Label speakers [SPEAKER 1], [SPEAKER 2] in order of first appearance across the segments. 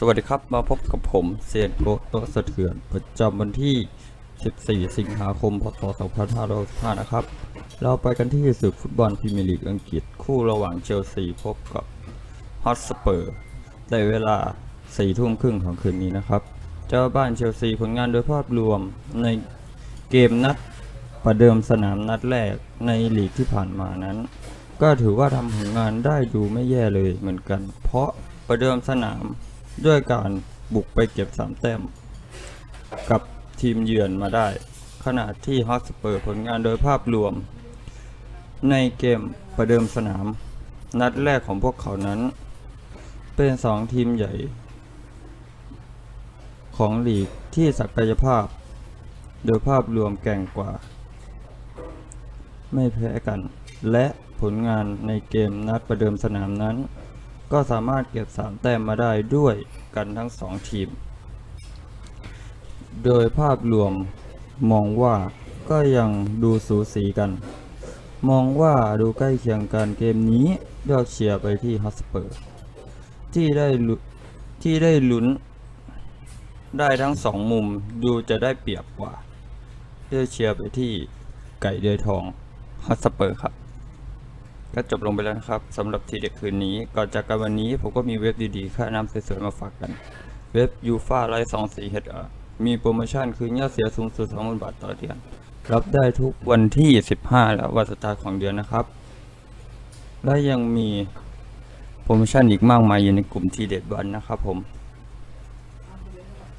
[SPEAKER 1] สวัสดีครับมาพบกับผมเซียนโกโตสะเทือนประจำวันที่ 14 สิงหาคม พศ 2565 นะครับ เราไปกันที่ศึกฟุตบอลพรีเมียร์ลีกอังกฤษคู่ระหว่างเชลซีพบกับฮอตสเปอร์ในเวลา 4 ทุ่มครึ่งของคืนนี้นะครับ เจ้าบ้านเชลซีผลงานโดยภาพรวมในเกมนัดประเดิมสนามนัดแรกในลีกที่ผ่านมานั้น ก็ถือว่าทำผลงานได้ดูไม่แย่เลยเหมือนกัน เพราะประเดิมสนาม ด้วยการบุกไปเก็บ 3 แต้ม กับทีมเยือนมาได้ ขณะที่ฮอตสเปอร์ผลงานโดยภาพรวม ในเกมประเดิมสนาม นัดแรกของพวกเขานั้น เป็น 2 ทีมใหญ่ ของลีกที่ศักยภาพ โดยภาพรวมแก่งกว่า ไม่แพ้กัน และผลงานในเกมนัดประเดิมสนามนั้น ก็สามารถเก็บ 3 แต้มมาได้ด้วยกันทั้ง 2 ทีม โดยภาพรวมมองว่าก็ยังดูสูสีกัน มองว่าดูใกล้เคียงกันเกมนี้เลือกเชียร์ไปที่ฮัสเปอร์ที่ได้ที่ได้ลุ้น ได้ทั้งสองมุมดูจะได้เปรียบกว่าเลือกเชียร์ไปที่ไก่เดือยทองฮัสเปอร์ครับ ก็จบลงไปแล้วนะครับสำหรับทีเด็กคืนนี้ ก่อนจากกันวันนี้ผมก็มีเว็บดีๆ ค่าน้ำสวยๆมาฝากกัน เว็บยูฟาไลท์สองสี่เฮดมีโปรโมชั่นคือยอดเสียสูงสุด2 0,000บาทต่อเดือน รับได้ทุกวันที่15และวันสุดท้ายของเดือนนะครับ และยังมีโปรโมชั่นอีกมากมายอยู่ในกลุ่มทีเด็ดวันนะครับผม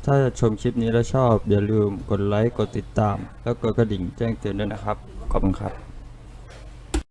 [SPEAKER 1] ถ้าชมคลิปนี้แล้วชอบ อย่าลืมกดไลค์ กดติดตาม แล้วกดกระดิ่งแจ้งเตือนด้วยนะครับ ขอบคุณครับ